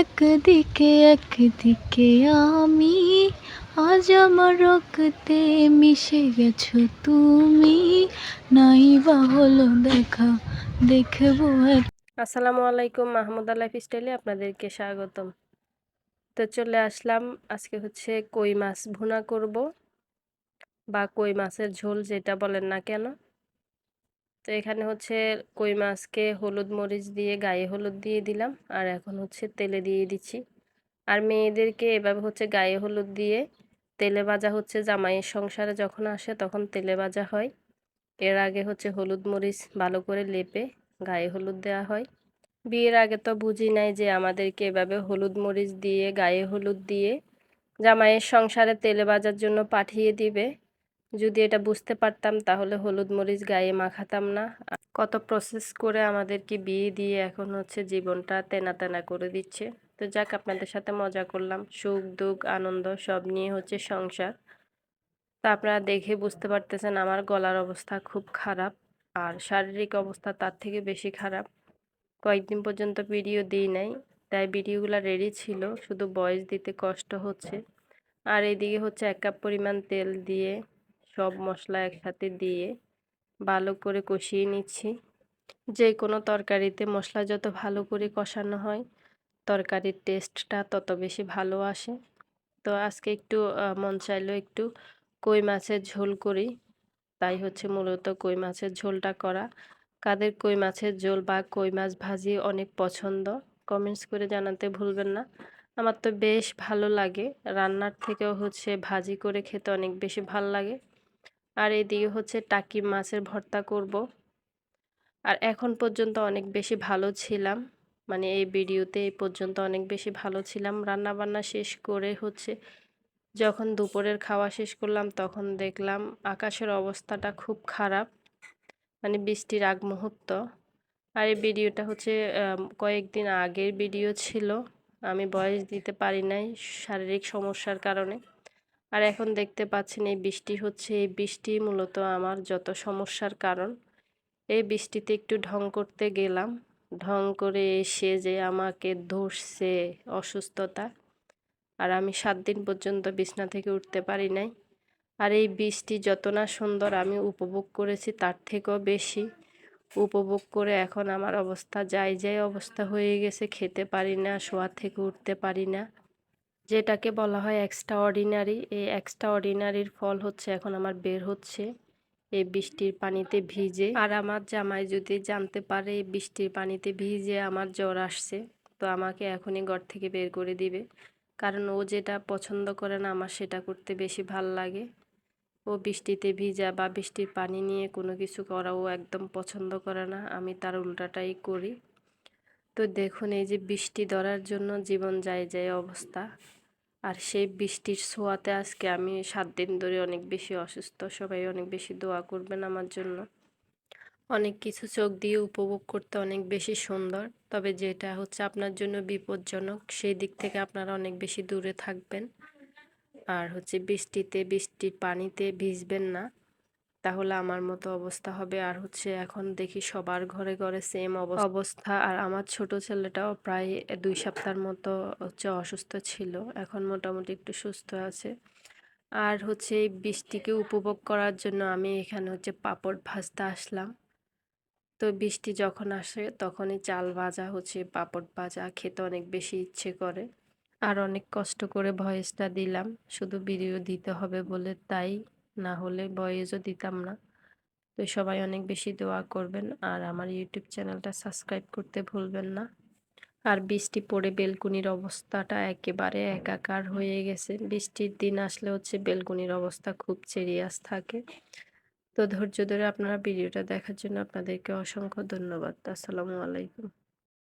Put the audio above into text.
একদিকে একদিকে আমি। আজ আমার রক্তে মিশে গেছো তুমি। নাই বা হলো দেখা, দেখব আসসালামু আলাইকুম, মাহমুদা লাইফ স্টাইলে আপনাদেরকে স্বাগতম। তো চলে আসলাম, আজকে হচ্ছে কই মাছ ভুনা করব, বা কই মাছের ঝোল যেটা বলেন না কেন। তো এখানে হচ্ছে কই মাছকে হলুদ মরিচ দিয়ে গায়ে হলুদ দিয়ে দিলাম, আর এখন হচ্ছে তেলে দিয়ে দিচ্ছি। আর মেয়েদেরকে এভাবে হচ্ছে গায়ে হলুদ দিয়ে তেলে ভাজা হচ্ছে জামাইয়ের সংসারে যখন আসে তখন তেলে ভাজা হয়। এর আগে হচ্ছে হলুদ মরিচ ভালো করে লেপে গায়ে হলুদ দেওয়া হয়। বিয়ের আগে তো বুঝি নাই যে আমাদেরকে এভাবে হলুদ মরিচ দিয়ে গায়ে হলুদ দিয়ে জামাইয়ের সংসারে তেলে ভাজার জন্য পাঠিয়ে দিবে। যদি এটা বুঝতে পারতাম, তাহলে হলুদ মরিচ গায়ে মাখাতাম না। কত প্রসেস করে আমাদেরকে বিয়ে দিয়ে এখন হচ্ছে জীবনটা তেনা তেনা করে দিচ্ছে। তো যাক, আপনাদের সাথে মজা করলাম। সুখ, দুঃখ, আনন্দ, সব নিয়ে হচ্ছে সংসার। তো আপনারা দেখে বুঝতে পারতেছেন, আমার গলার অবস্থা খুব খারাপ আর শারীরিক অবস্থা তার থেকে বেশি খারাপ। কয়েকদিন পর্যন্ত ভিডিও দিই নাই, তাই ভিডিওগুলো রেডি ছিল, শুধু বয়স দিতে কষ্ট হচ্ছে। আর এইদিকে হচ্ছে এক কাপ পরিমাণ তেল দিয়ে সব মশলা একসাথে দিয়ে ভালো করে কষিয়ে নিচ্ছি। যে কোনো তরকারিতে মশলা যত ভালো করে কষানো হয়, তরকারির টেস্টটা তত বেশি ভালো আসে। তো আজকে একটু মন চাইলো একটু কই মাছের ঝোল করি। তাই হচ্ছে মূলত কই মাছের ঝোলটা করা। কাদের কই মাছের ঝোল বা কই মাছ ভাজি অনেক পছন্দ, কমেন্টস করে জানাতে ভুলবেন না। আমার তো বেশ ভালো লাগে। রান্নার থেকেও হচ্ছে ভাজি করে খেতে অনেক বেশি ভালো লাগে। আর এদিকে হচ্ছে টাকি মাছের ভর্তা করব। আর এখন পর্যন্ত অনেক বেশি ভালো ছিলাম। মানে এই ভিডিওতে এই পর্যন্ত অনেক বেশি ভালো ছিলাম। রান্না বান্না শেষ করে হচ্ছে যখন দুপুরের খাওয়া শেষ করলাম তখন দেখলাম আকাশের অবস্থাটা খুব খারাপ। মানে বৃষ্টির আগ মুহূর্ত। আর এই ভিডিওটা হচ্ছে কয়েকদিন আগের ভিডিও ছিল। আমি বয়স দিতে পারি নাই, শারীরিক সমস্যার কারণে। আর এখন দেখতে পাচ্ছেন এই বৃষ্টি হচ্ছে। এই বৃষ্টি মূলত আমার যত সমস্যার কারণ, এই বৃষ্টিতে একটু ঢং করতে গেলাম। ঢং করে এসে যে আমাকে ধরছে অসুস্থতা, আর আমি সাত দিন পর্যন্ত বিছনা থেকে উঠতে পারি নাই। আর এই বৃষ্টি যত না সুন্দর আমি উপভোগ করেছি তার থেকেও বেশি। উপভোগ করে এখন আমার অবস্থা যাই যাই অবস্থা হয়ে গেছে, খেতে পারি না শোয়া থেকে উঠতে পারি না। যেটাকে বলা হয় এক্সট্রা অর্ডিনারি এই এক্সট্রা অর্ডিনারির ফল হচ্ছে এখন আমার বের হচ্ছে। এই বৃষ্টির পানিতে ভিজে। আর আমার জামাই যদি জানতে পারে এই বৃষ্টির পানিতে ভিজে আমার জ্বর আসছে, তো আমাকে এখনই ঘর থেকে বের করে দিবে। কারণ ও যেটা পছন্দ করে না আমার সেটা করতে বেশি ভালো লাগে। ও বৃষ্টিতে ভিজা বা বৃষ্টির পানি নিয়ে কোনো কিছু করা ও একদম পছন্দ করে না, আমি তার উল্টাটাই করি। তো দেখুন এই যে বৃষ্টি ধরার জন্য জীবন যায় যায় অবস্থা। আর সেই বৃষ্টির ছোঁয়াতে আজকে আমি সাত দিন ধরে অনেক বেশি অসুস্থ। সবাই অনেক বেশি দোয়া করবেন আমার জন্য। অনেক কিছু চোখ দিয়ে উপভোগ করতে অনেক বেশি সুন্দর। তবে যেটা হচ্ছে আপনার জন্য বিপজ্জনক, সেই দিক থেকে আপনারা অনেক বেশি দূরে থাকবেন। আর হচ্ছে বৃষ্টিতে, বৃষ্টির পানিতে ভিজবেন না। তাহলে আমার মতো অবস্থা হবে। আর হচ্ছে এখন দেখি সবার ঘরে ঘরে সেম অবস্থা। আর আমার ছোট ছেলেটাও প্রায় দুই সপ্তাহের মতো হচ্ছে অসুস্থ ছিল। এখন মোটামুটি একটু সুস্থ আছে। আর হচ্ছে এই বৃষ্টিকে উপভোগ করার জন্য আমি এখানে হচ্ছে পাপড় ভাজতে আসলাম। তো বৃষ্টি যখন আসে তখনই চাল ভাজা, হচ্ছে পাপড় ভাজা খেতে অনেক বেশি ইচ্ছে করে। আর অনেক কষ্ট করে ভয়েসটা দিলাম। শুধু ভিডিও দিতে হবে বলে তাই। না হলে বয়েজও দিতাম না। তো সবাই অনেক বেশি দোয়া করবেন আর আমার ইউটিউব চ্যানেলটা সাবস্ক্রাইব করতে ভুলবেন না। আর বৃষ্টি পড়ে বেলকুনির অবস্থাটা একেবারে একাকার হয়ে গেছে। বৃষ্টির দিন আসলে হচ্ছে বেলকুনির অবস্থা খুব সিরিয়াস থাকে। তো ধৈর্য ধরে আপনারা ভিডিওটা দেখার জন্য আপনাদেরকে অসংখ্য ধন্যবাদ। আসসালামু আলাইকুম।